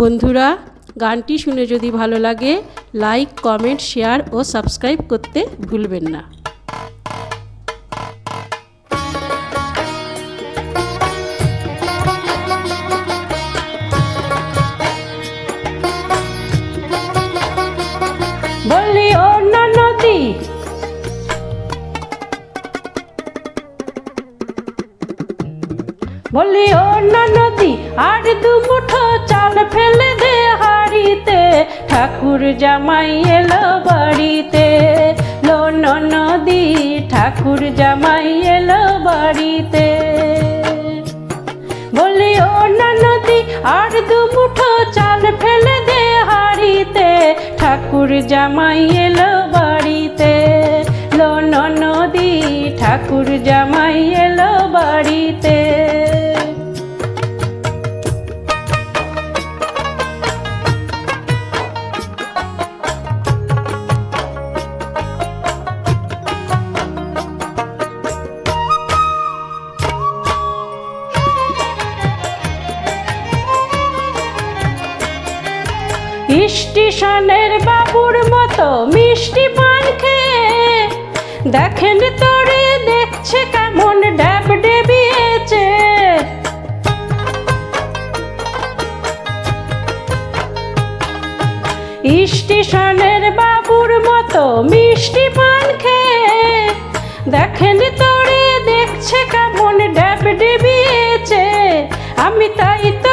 বন্ধুরা, গানটি শুনে যদি ভালো লাগে লাইক কমেন্ট শেয়ার ও সাবস্ক্রাইব করতে ভুলবেন না। বললি নদী বললি, ও না নদী, আর দু মুঠো চাল ফেলে দে হাড়িতে। ঠাকুর জামাই এলো বাড়িতে। লো নদী, ঠাকুর জামাই এলো বাড়িতে। বলি ও না নদী, আর দু মুঠো চাল ফেলে দে হাড়িতে। ঠাকুর জামাই এলো বাড়িতে। লো নদী, ঠাকুর জামাই এলো বাড়িতে। স্টেশনের বাবুর মতো মিষ্টি পান খেয়ে দেখেন তোরে দেখছে কেমন ড্যাব ডেবিয়েছে। স্টেশনের বাবুর মতো মিষ্টি পান খেয়ে দেখেন তোরে দেখছে কেমন ড্যাব ডেবিয়েছে। আমি তাই তো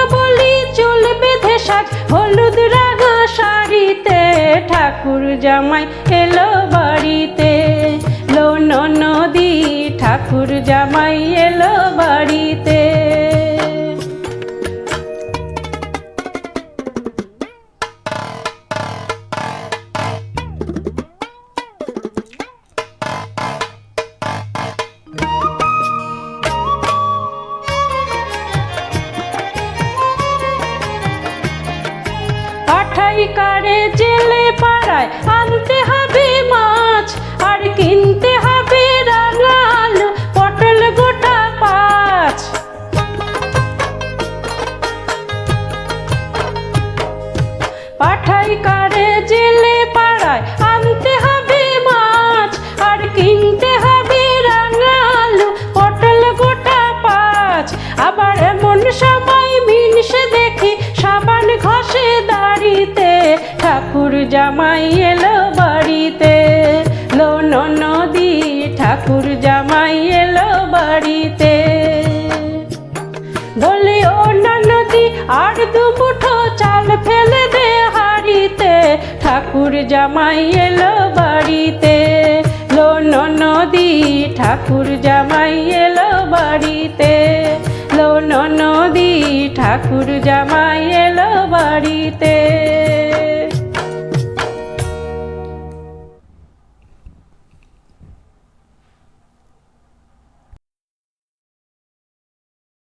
সাজ হলুদ রাগ শাড়িতে ঠাকুর জামাই এলো বাড়িতে। লোন নদী ঠাকুর জামাই এলো বাড়িতে। পাঠাই কারে জেলে পাড়ায় আনতে হবে মাছ, আর কিনতে হবে রাঙা আলু পটল গোটা পাঁচ। পাঠাই কারে জেলে পাড়ায় আনতে হবে ঘষে দাড়িতে, ঠাকুর জামাই এলো বাড়িতে। লোন নদী, ঠাকুর জামাই এলো বাড়িতে। বলি ও নদী, আর দু মুঠো চাল ফেলে দে হাড়িতে। ঠাকুর জামাই এলো বাড়িতে। লোন নদী, ঠাকুর জামাই এলো বাড়িতে। ঠাকুর জামাই এলো বাড়িতে।